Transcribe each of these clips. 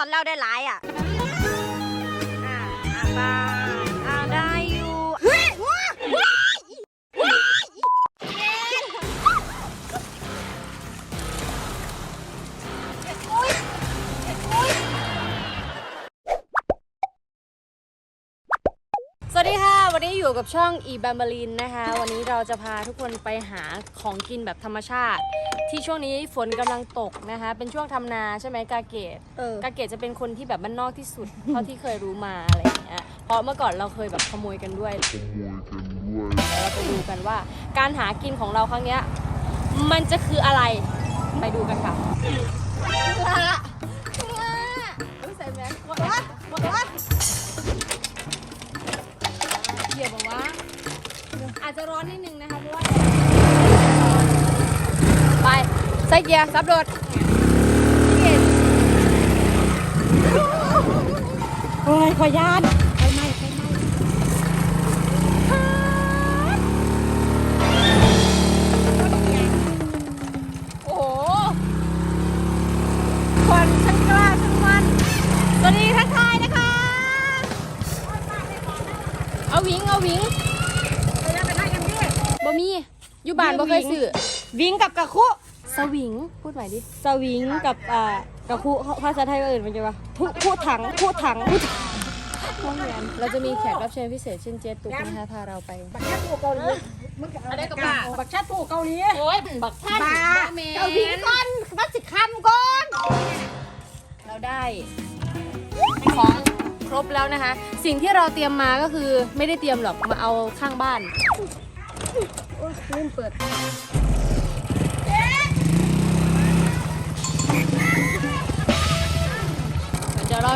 อนเราได้หลายอะอ่าอะบ้าอ่าได้อยู่เฮ้ยว้าว้าว้าเย็นโอ๊ยโอ๊ยสวัสดีค่ะ วันนี้อยู่กับช่องอีแบมบลินนะคะ วันนี้เราจะพาทุกคนไปหาของกินแบบธรรมชาติ ที่ช่วงนี้ฝนกำลังตกนะคะ เป็นช่วงทำนาใช่ไหมกาเกตเออ กาเกตจะเป็นคนที่แบบบ้านนอกที่สุด เท่าที่เคยรู้มาอะไรอย่างเงี้ยเพราะเมื่อก่อนเราเคยแบบขโมยกันด้วยเดี๋ยวเราไปดูกันว่าการหากินของเราครั้งเนี้ยมันจะคืออะไรไปดู ส่เกียร์ซับโดดโอ้ยขอยานไปไหมไปไหมโอ้โห คนช่างกล้าช่างมัน สวัสดีทักทายนะคะ เอาวิง เอาวิงบ่มี อยู่บ้านบ่เคยซื้อ วิ่งกับกระคุ สวิง พูดใหม่ดิ สวิงกับอ่ากระคุภาษาไทยว่าอื่นมันจะว่าผู้ผู้ถังผู้ถังผู้ถังห้องเรียนเราจะมีแขกรับเชิญพิเศษเช่นเจตุกนะคะพาเราไป บักชาตูเกาหลีมึงอะไรกับบ้าบักชาตูเกาหลีโอ้ยบักท่านบ้าแมเกาหลีก่อนมัดสิคำก่อน เราได้ของครบแล้วนะคะ สิ่งที่เราเตรียมมาก็คือไม่ได้เตรียมหรอกมาเอาข้างบ้านลืมเปิด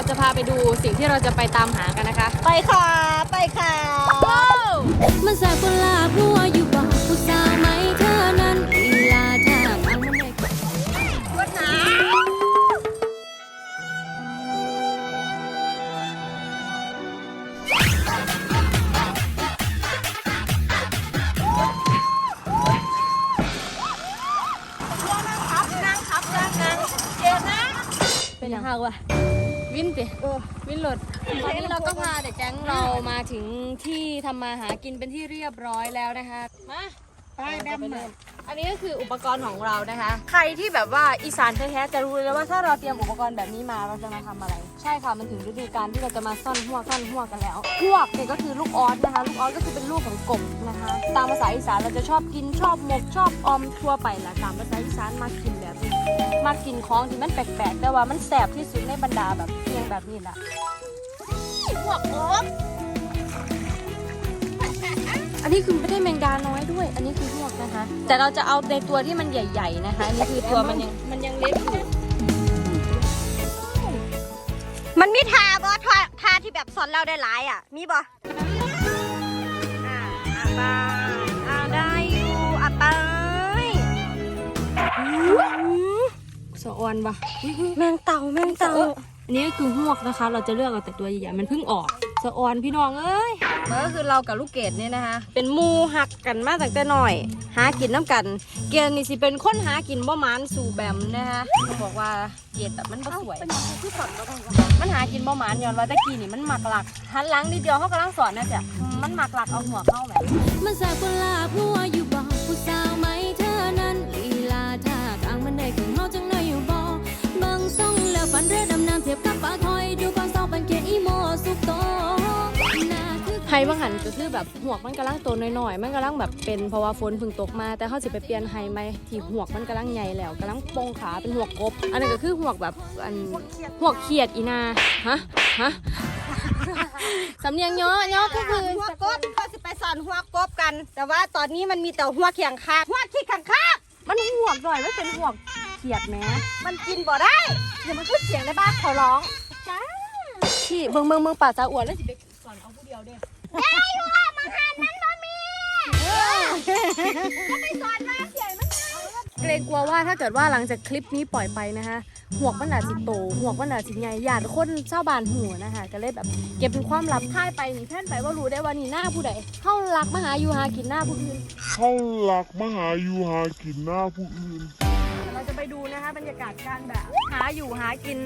จะพาไปดูสิ่งที่เราจะไปตามหากันนะคะ ไปค่ะไปค่ะมันแสบปลาผัวอยู่บ่ผู้สาวไหมเธอนั้นลีลาท่าทางมันได้วัดหนานั่งขับนั่งขับนั่งนั่งเดี๋ยวนะเป็นยังไงวะ วินติวินหลดตอนนี้เราก็พาเด็กแก๊งเรามาถึงที่ทำมาหากินเป็นที่เรียบร้อยแล้วนะคะ มาไปแบมไปมาเริ่มอันนี้ก็คืออุปกรณ์ของเรานะคะ ใครที่แบบว่าอีสานแท้ๆจะรู้เลยแล้วว่าถ้าเราเตรียมอุปกรณ์แบบนี้มาเราจะมาทำอะไร ใช่ค่ะมันถึงฤดูกาลที่เราจะมาซ่อนหัวซ่อนหัวกันแล้วหวกเนี่ยก็คือลูกออสนะคะ ลูกออสก็คือเป็นลูกของกบนะคะ ตามภาษาอีสานเราจะชอบกินชอบหมกชอบออมทั่วไปแหละตามภาษาอีสานมากินแบบนี้ มากินของที่มันแปลกๆ แต่ว่ามันแสบที่สุดในบรรดาแบบเพียงแบบนี้แหละพวกโอ๊บอันนี้คือไม่ได้แมงดาน้อยด้วย อันนี้คือหวกนะคะ แต่เราจะเอาในตัวที่มันใหญ่ ๆ นะคะ อันนี้คือตัวมันยังมันยังเล็กอยู่มันมีทาบ่ทาทาที่แบบสอนเราได้หลายอะ มีบ่อ่าอะบ้าอ่าได้อยู่อะไป สะออนปะแมงเต่าแมงเต่าอันนี้ก็คือหวกนะคะ เราจะเลือกเอาแต่ตัวใหญ่ๆมันเพิ่งออกสะออนพี่น้องเอ้ยมันก็คือเรากับลูกเกดเนี่ยนะคะ เป็นหมูหักกันมาตั้งแต่หน่อย หากินน้ำกัน เกดนี่สิเป็นคนหากินบ่หมานสู่แบมนะคะเขาบอกว่าเกดแบบมันบ่สวยเป็นยังไงที่สอนเราได้วะมันหากินบ่หมานย้อนว่าตะกี้นี่มันหมักหลักหันหลังนิดเดียวเขากำลังสอนนะจ๊ะมันหมักหลักเอาหัวเข้าแหมมันแสบปลาผัวอยู่ ทียบกับปลาทอยดูก่อนสอบเป็นเกอีโมสุกโตหน้าคือไฮบางหันก็คือแบบหวกมันกำลังโตน้อยๆ มันกำลังแบบเป็นเพราะว่าฝนเพิ่งตกมา แต่เขาสิไปเปลี่ยนไฮไหมที่หวกมันกำลังใหญ่แล้วกำลังโปงขาเป็นหวกกบ อันนั้นก็คือหวกแบบอันหวกเขียดอีนาฮะฮะสำเนียงเนาะเนาะก็คือหัวกบเขาสิไปสอนหัวกบกัน แต่ว่าตอนนี้มันมีแต่หัวเขียงคากหัวขี้ขังคากมันหวกหน่อยไม่เป็นหวกเขียดแหมมันกินบ่ได้เดี๋ยวมันขึ้นเสียงในบ้านเขาร้องที่เมืองเมืองเมืองป่าซาอวดแล้วสิไปสอนเอาผู้เดียวเด้ได้อยู่อะมังหันนั้นบ่มีจะไปสอนมาเสียงมันเกรงกลัวว่าถ้าเกิดว่าหลังจากคลิปนี้ปล่อยไปนะคะหวกมันอาจสิโตหวกมันอาจสิใหญ่หยาดคนเจ้าบานหัวนะคะก็เลยแบบเก็บเป็นความลับท่ายไปนี่แท่นไปว่ารู้ได้ว่านี่หน้าผู้ใดเข้ารักมาหาอยู่หากินหน้าผู้อื่นเข้าหลักมาหาอยู่หากินหน้าผู้อื่น เราจะไปดูนะคะบรรยากาศการแบบ หาอยู่หากิน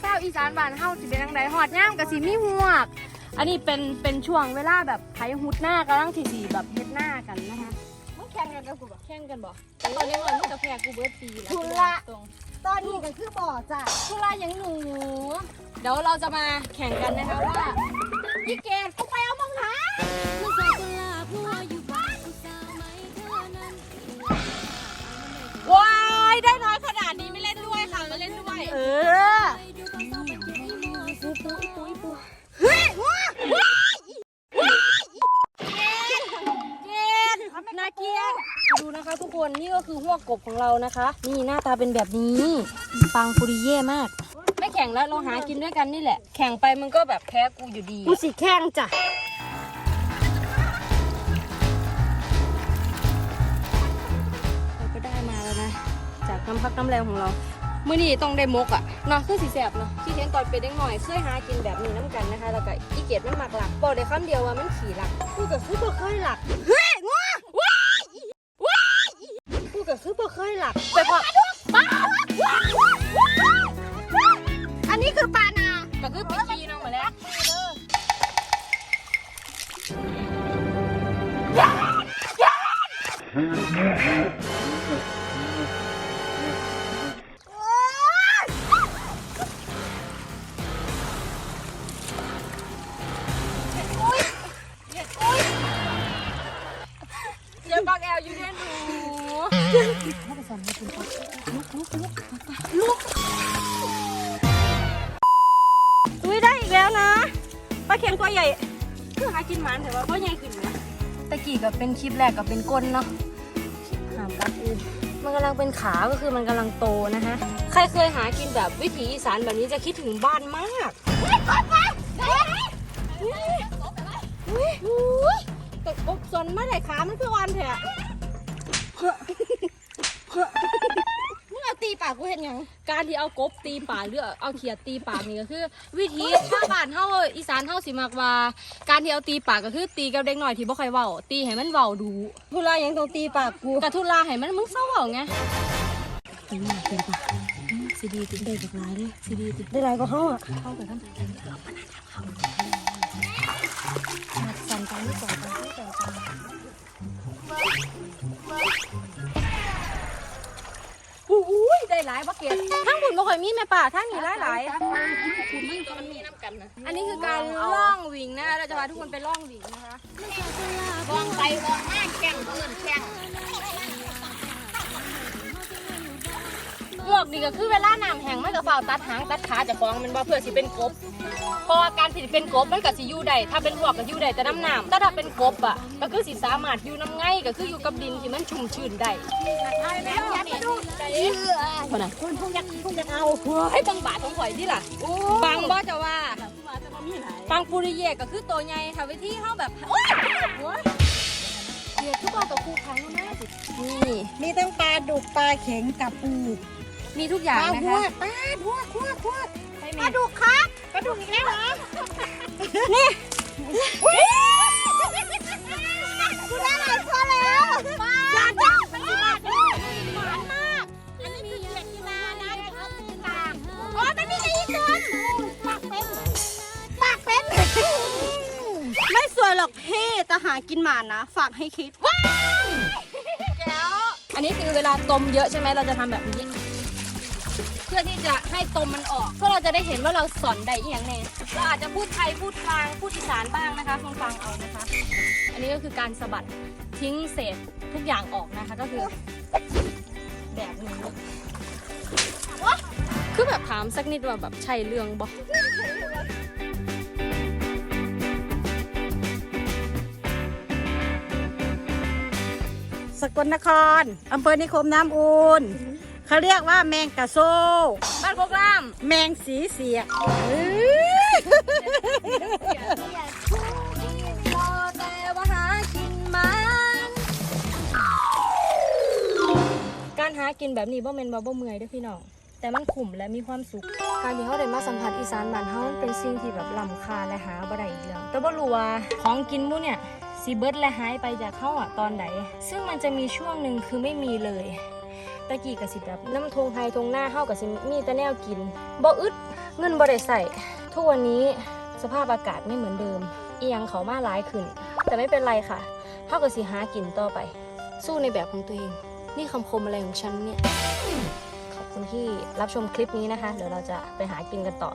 เจ้าวอีสานบ้านเฮาสิเป็นจังไดหอดย่ามกับสีมีหวก อันนี้เป็นเป็นช่วงเวลาแบบไถหุดหน้ากำลังที่สีแบบเฮ็ดหน้ากันนะคะมึงแข่งกันกับกูบ่แข่งกันบ่แต่ตอนนี้มันมึงกับแพรกูเบิร์ดปีแล้วทุละตรงตอนนี้ก็คือบ่อจ้ะทุลาอย่างหนู เดี๋ยวเราจะมาแข่งกันนะคะว่าอีเกดกูไปเอามังหา ก็คือหัวกบของเรานะคะ นี่หน้าตาเป็นแบบนี้ ปังปุริเย่มาก ไม่แข่งแล้วเราหากินด้วยกันนี่แหละ แข่งไปมึงก็แบบแพ้กูอยู่ดีกูสิแข่งจ้ะเราก็ได้มาแล้วนะ จากน้ำพักน้ำแรงของเรามื่อนี้ต้องได้มกอะเนาะคือสีแสบเนาะที่เห็นตอนเป็นเด็กหน่อยเคยหากินแบบนี้น้ำกันนะคะ แล้วก็อีเกียดมันหมักหลักบอกได้คำเดียวว่ามันขี่หลักกูกับคือบ่เคยหลัก เฮ้ยว้าว้าว้า กูกับ คือบ่เคยหลับไปพอว้าว้ อุ้ยได้อีกแล้วนะปลาเค็มตัวใหญ่คือหากินหมันแต่ว่าก็ใหญ่ขึ้นนะตะกี้กับเป็นคลิปแรกกับเป็นก้นเนาะหามปลาอูมันกำลังเป็นขาก็คือมันกำลังโตนะคะใครเคยหากินแบบวิถีอีสานแบบนี้จะคิดถึงบ้านมากอุ้ยแต่กบสนมาได้ขามันคือวันเถอะ มึงเอาตีปากกูเห็นยังการที่เอากบตีปากหรือเอาเขียดตีปากนี่ก็คือ วิธีชาวบ้านเฮาอีสานเฮาสิมักว่า การที่เอาตีปากก็คือตีกับเด็กหน่อยที่บ่ค่อยเว้าตีให้มันเว้าดูทุลายังต้องตีปากกูกระทุลาให้มันมึงเศร้าเว้าไงตีหน้าเป็นปากสิดีติได้บักหลายเด้อสิดีติได้ไรก็ห้องอะเข้าไปทำสั่นไปนี่ก่อนไปนี่ก่อน อุ้ยได้หลายบักเก็ตทั้งบุญบ่ค่อยมีแม่ป่าทั้งนี้หลายหลายผุนนี่ตอันนี้คือการล่องวิ่งนะคะเราจะพาทุกคนไปล่องวิ่งนะคะวางไปวางมาแข่งเพื่อนแข่ง กนี่ก็คือเวลาน้ำแห้งมันก็เฝ้าตัดหางตัดขาจากฟองมันว่าเพื่อสิเป็นกบเพราะว่าการที่เป็นกบมันก็สิอยู่ได้ถ้าเป็นหมวกก็อยู่ได้แต่น้ำน้ำแต่ถ้าเป็นกบอะก็คือสิสามารถอยู่น้ำไงก็คืออยู่กับดินที่มันชุ่มชื้นได้แล้วยัดมาดูเชื่อคนไหนคนพวกยักษ์พวกยักษ์เอาให้บังบาทของข่อยที่ล่ะบังบ่จะว่าบังปุริเยก็คือตัวใหญ่ค่ะวิธีเขาแบบโอ๊ยโอ๊ยเดี๋ยวทุกคนกับครูพังแม่สินี่มีทั้งปลาดุกปลาเข็งกับปู มีทุกอย่างปลานะหัวคะปลาหัวหัวหัวปลาดุกครับปลาดุกอีกแล้วเหรอนี่กูได้หลายตัวแล้วปลาจ้าปลาหวานมาก อันนี้คือเห็ดกีฬานะเดี๋ยวเขาตีตามอ๋อมันมีอีกตัวปากเป็นปากเป็นไม่สวยหรอกพี่แต่หากินหมานะฝากให้คิดอันนี้คือเวลาต้มเยอะใช่ไหมเราจะทำแบบนี้เพื่อ ที่จะให้ต้มมันออกเพื่อเราจะได้เห็นว่าเราสอนได้อีกอย่างแน่เราอาจจะพูดไทยพูดกลางพูดอีสานบ้างนะคะฟังฟังๆเอานะคะ อันนี้ก็คือการสะบัดทิ้งเศษทุกอย่างออกนะคะก็คือแบบนี้คือแบบถามสักนิดว่าแบบใช่เรื่องบอสกลนครอำเภอนิคมน้ำอูน เขาเรียกว่าแมงกะโซ บ้านโคกรามแมงสีเสียกรอแต่ว่าหากินมัน การหากินแบบนี้บ่แม่นว่าบ่เมื่อยเด้อพี่น้อง แต่มันขุ่มและมีความสุข การที่เขาได้มาสัมผัสอีสานบ้านเฮามันเป็นสิ่งที่แบบล้ำค่าและหาบ่ได้อีกแล้ว แต่บ่รู้ว่าของกินหมู่เนี่ยสิเบิดและหายไปจากเฮาอะตอนใดซึ่งมันจะมีช่วงหนึ่งคือไม่มีเลย ตะกี้ก็สิแบบน้ำทงไฮทงหน้าเฮาก็สิมีแต่แนวกินบ่อึดเงินบ่ได้ใส่ทุกวันนี้สภาพอากาศไม่เหมือนเดิมเอียงเขามาหลายขึ้น แต่ไม่เป็นไรค่ะเฮาก็สิหากินต่อไป สู้ในแบบของตัวเอง นี่คำคมอะไรของฉันเนี่ยขอบคุณที่รับชมคลิปนี้นะคะ เดี๋ยวเราจะไปหากินกันต่อ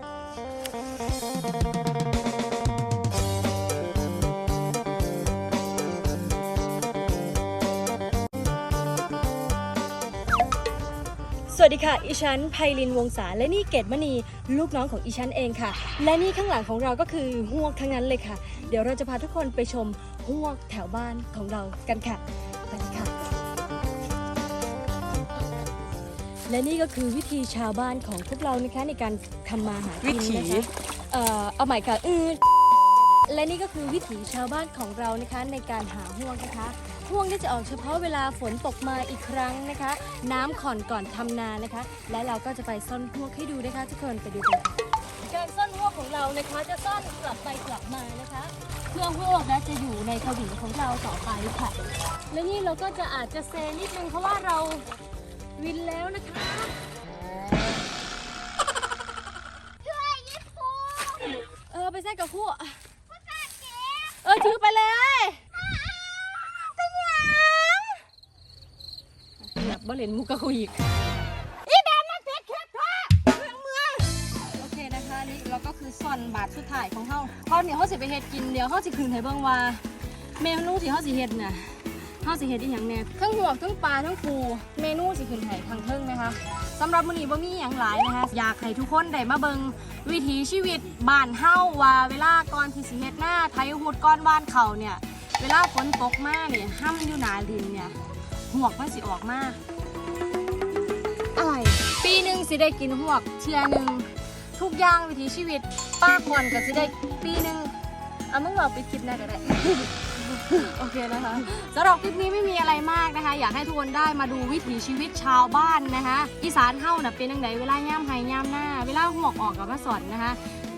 สวัสดีค่ะ อีฉันไพลินวงศาและนี่เกตมณี ลูกน้องของอีฉันเองค่ะ และนี่ข้างหลังของเราก็คือหวกทั้งนั้นเลยค่ะ เดี๋ยวเราจะพาทุกคนไปชมหวกแถวบ้านของเรากันค่ะไปเลยค่ะ และนี่ก็คือวิธีชาวบ้านของพวกเรานะคะในการทำมาหากินนะคะเอ่อเอาใหม่ค่ะอือและนี่ก็คือวิถีชาวบ้านของเรานะคะในการหาห่วงนะคะ ห่วงที่จะออกเฉพาะเวลาฝนตกมาอีกครั้งนะคะ น้ำข่อนก่อนทำนานะคะ และเราก็จะไปซ่อนห่วงให้ดูนะคะ ทุกคนไปดูกันค่ะการซ่อนห่วงของเรานะคะจะซ่อนกลับไปกลับมานะคะ เพื่อห่วงนะจะอยู่ในทวิของเราต่อไปค่ะ และนี่เราก็จะอาจจะเซนิดนึงเพราะว่าเราวินแล้วนะคะเออไปใส่กับคู่เออถือไปเลยเป็นยังแบบบ่เล่นมุกกับคุยอีกอีแดนมันเจ็ดเข็ดพ่อเมืองเมืองโอเคนะคะนี่เราก็คือซ่อนบาทสุดท้ายของเฮาเพราะเดี๋ยวเฮาสิไปเฮ็ดกินเดี๋ยวเฮาสิคืนให้เบิ่งว่าเมนูที่เฮาสิเฮ็ดน่ะเฮาสิเฮ็ดอีหยังแน่ทั้งหัวกทั้งปลาทั้งปูเมนูสิคืนให้ทางเทิงนะคะสำหรับมื้อนี้บ่มีหยังหลายนะคะอยากให้ทุกคนได้มาเบิงวิถีชีวิตบ้านเฮาว่าเวลาก่อนที่สิเฮ็ดหน้าไถหูดก้อนบ้านเขาเนี่ยเวลาฝนตกมาเนี่ยห้ำอยู่หนาดินเนี่ยหวกมันสิออกมาอะไร ปีหนึ่งสิได้กินหวกเทียหนึ่งทุกอย่างวิถีชีวิต ป้าคอนก็สิได้ปีหนึ่งเอามึงบอกไปคิดนะก็ได้ โอเคนะคะสำหรับคลิปนี้ไม่มีอะไรมากนะคะ อยากให้ทุกคนได้มาดูวิถีชีวิตชาวบ้านนะคะอีสานเฮาน่ะเป็นยังไงเวลาย่ำไห้ย่ำหน้า เวลาหวกออกกับมาสอนนะคะ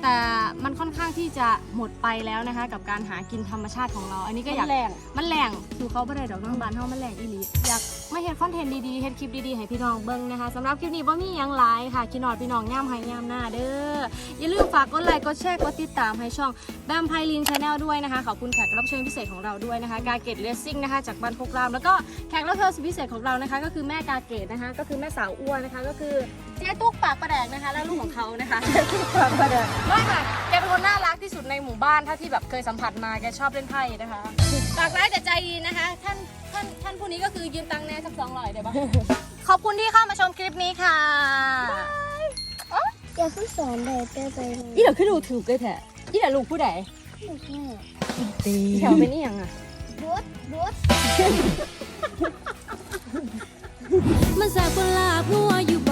แต่มันค่อนข้างที่จะหมดไปแล้วนะคะ กับการหากินธรรมชาติของเรา อันนี้ก็อยากแรงมันแรงสู่เขาไม่ได้ดอกน้องบานเฮามันแรงอีหลีอยากมาเฮ็ดคอนเทนต์ดีๆเฮ็ดคลิปดีๆให้พี่น้องเบิ่งนะคะสำหรับคลิปนี้บ่มีหยังหลายค่ะคิดนอดพี่น้องย่ำให้ย่ำหน้าเด้ออย่าลืมฝากกดไลค์กดแชร์กดติดตามให้ช่องแบมไพลินชาแนลด้วยนะคะขอบคุณแขกรับเชิญพิเศษของเราด้วยนะคะกาเกตเลสซิ่งนะคะจากบ้านโคกรามแล้วก็แขกรับเชิญสุดพิเศษของเรานะคะก็คือแม่กาเกตนะคะ ก็คือแม่สาวอ้วนนะคะ ก็คือเจ๊ตุ๊กปากประแดกนะคะ และลูกของเขานะคะฝากมาเด้อไม่ค่ะแกเป็นคนน่ารักที่สุดในหมู่บ้านถ้าที่แบบเคยสัมผัสมาแกชอบเล่นไพ่นะคะปากร้ายแต่ใจดีนะคะ ท่านท่านท่านผู้นี้ก็คือยืมตังค์แน่สักสองร้อยได้ปะขอบคุณที่เข้ามาชมคลิปนี้ค่ะอย่าเพิ่งสอนเลยเต้ไปเลยอีเดี๋ยวขึ้นดูถูกเลยแท้อีเดี๋ยวลูกผู้ใดลูกแม่แถวเป็นนี่ยังอะบูธบูธมันแสบปนลาบหัวอยู่